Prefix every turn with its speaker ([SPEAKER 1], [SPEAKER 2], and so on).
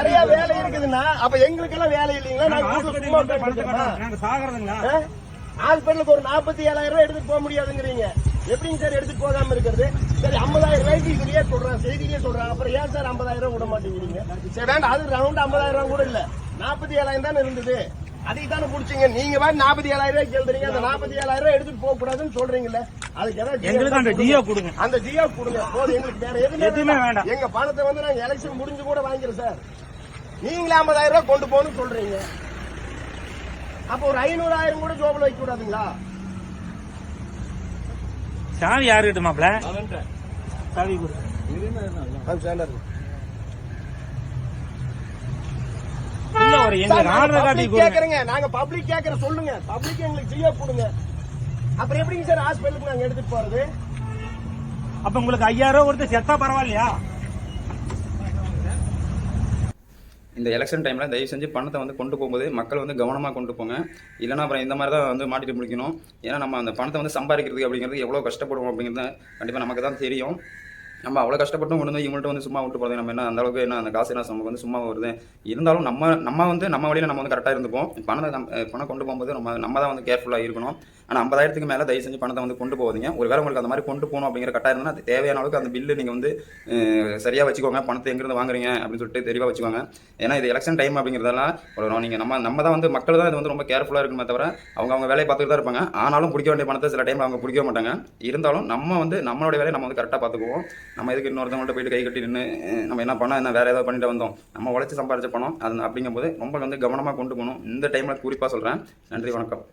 [SPEAKER 1] நிறைய வேலை இருக்குதுன்னா அப்ப எங்களுக்கு எல்லாம் வேலை இல்லைங்களா? நாங்க
[SPEAKER 2] சாகிறதுங்களா?
[SPEAKER 1] ஹாஸ்பிட்டலுக்கு ஒரு நாற்பத்தி ஏழாயிரம் ரூபாய் எடுத்துட்டு போக முடியாதுங்கிறீங்க. எப்படிங்க சார் எடுத்துட்டு போகாம இருக்கிறது? சரி ஐம்பதாயிரம் ரூபாய்க்கு இதுலயே சொல்றாங்க செய்திலேயே சொல்றாங்க அப்புறம் ஏன் சார் ஐம்பதாயிரம் ரூபாய் விட மாட்டேங்கிறீங்க? சரி வேண்டாம். அது ரவுண்ட் ஐம்பதாயிரம் ரூபாய் கூட இல்ல. நாற்பத்தி ஏழாயிரம் தானே இருந்தது. அதை தானே புடிச்சீங்க. நீங்க வேற நாற்பத்தி ஏழாயிரம் ரூபாய் கேள்றீங்க. அந்த நாற்பத்தி ஏழாயிரம் ரூபாய் எடுத்துட்டு போக கூடாதுன்னு சொல்றீங்கல்ல. அதுக்கு ஏதாவது
[SPEAKER 2] எங்களுக்கு அந்த டியோ கொடுங்க.
[SPEAKER 1] அந்த ஜியோ கொடுங்க. போதும். எங்களுக்கு வேற எதுவுமே
[SPEAKER 2] வேண்டாம்.
[SPEAKER 1] எங்க பணத்தை வந்து நாங்க எலெக்ஷன் முடிஞ்சு கூட வாங்கிக்கிறோம் சார். நீங்களே ஐம்பதாயிரம் ரூபாய் கொண்டு போகணும்னு சொல்றீங்க. அப்ப ஒரு ஐநூறாயிரம் கூட ஜோபில் வைக்க கூடாதுங்களா?
[SPEAKER 2] சாவி யாருக்கிட்ட மாப்ள சாவி
[SPEAKER 1] கேக்குறேங்க நாங்க பப்ளிக் கேக்குற சொல்லுங்க. பப்ளிக் எங்களுக்கு ஜியோ கொடுங்க. அப்புறம் எப்படிங்க சார் ஹாஸ்பிட்டலுக்கு நாங்க எடுத்துட்டு போறது?
[SPEAKER 2] அப்ப உங்களுக்கு ஐயாயிரம் ரூபாய் கொடுத்து செத்தா பரவாயில்லையா?
[SPEAKER 3] இந்த எலெக்ஷன் டைமில் தயவு செஞ்சு பணத்தை வந்து கொண்டு போகும்போது மக்கள் வந்து கவனமாக கொண்டு போங்க. இல்லைன்னா அப்புறம் இந்த மாதிரி தான் வந்து மாட்டிட்டு முடிக்கணும். ஏன்னா நம்ம அந்த பணத்தை வந்து சம்பாதிக்கிறது அப்படிங்கிறது எவ்வளோ கஷ்டப்படுவோம் அப்படிங்கிறது கண்டிப்பாக நமக்கு தான் தெரியும். நம்ம அவ்வளோ கஷ்டப்பட்டும் கொண்டு வந்து இவங்கள்ட்ட வந்து சும்மா விட்டு போகிறது நம்ம என்ன அந்த அளவுக்கு என்ன அந்த காசு என்ன நமக்கு வந்து சும்மா வருது. இருந்தாலும் நம்ம நம்ம வந்து நம்ம வழியில் நம்ம வந்து கரெக்டாக இருந்துப்போம். பணத்தை நம்ம- பணம் கொண்டு போகும்போது நம்ம நம்ம தான் வந்து கேர்ஃபுல்லாக இருக்கணும். ஆனால் ஐம்பதாயிரத்துக்கு மேலே தயவு செஞ்சு பணத்தை வந்து கொண்டு போகாதீங்க. ஒரு வேளை உங்களுக்கு அந்த மாதிரி கொண்டு போகணும் அப்படிங்கிற கட்டாயம் இருந்தால் அது தேவையான அளவுக்கு அந்த பில்லு நீங்கள் வந்து சரியாக வச்சுக்கோங்க. பணத்தை எங்கேருந்து வாங்குறீங்க அப்படின்னு சொல்லிட்டு தெளிவாக வச்சுக்கோங்க. ஏன்னா இது எலெக்ஷன் டைம் அப்படிங்கிறதெல்லாம் ஒரு நீங்கள் நம்ம நம்ம தான் வந்து மக்கள் தான் இது வந்து ரொம்ப கேர்ஃபுல்லாக இருக்குமே தவிர அவங்க அவங்க வேலையை பார்த்துட்டு தான் இருப்பாங்க. ஆனாலும் பிடிக்க வேண்டிய பணத்தை சில டைம் அவங்க பிடிக்க மாட்டாங்க. இருந்தாலும் நம்ம வந்து நம்மளோட வேலையை நம்ம வந்து கரெக்டாக பார்த்துக்குவோம். நம்ம இதுக்கு இன்னொருத்தவங்கள்ட்ட போயிட்டு கை கட்டி நின்று நம்ம என்ன பண்ணோம் என்ன வேறு ஏதாவது பண்ணிட்டு வந்தோம். நம்ம உழைச்சி சம்பாரிச்ச பணம் அது அப்படிங்கும்போது ரொம்ப வந்து கவனமாக கொண்டு போகணும். இந்த டைமில் குறிப்பாக சொல்கிறேன் நன்றி வணக்கம்.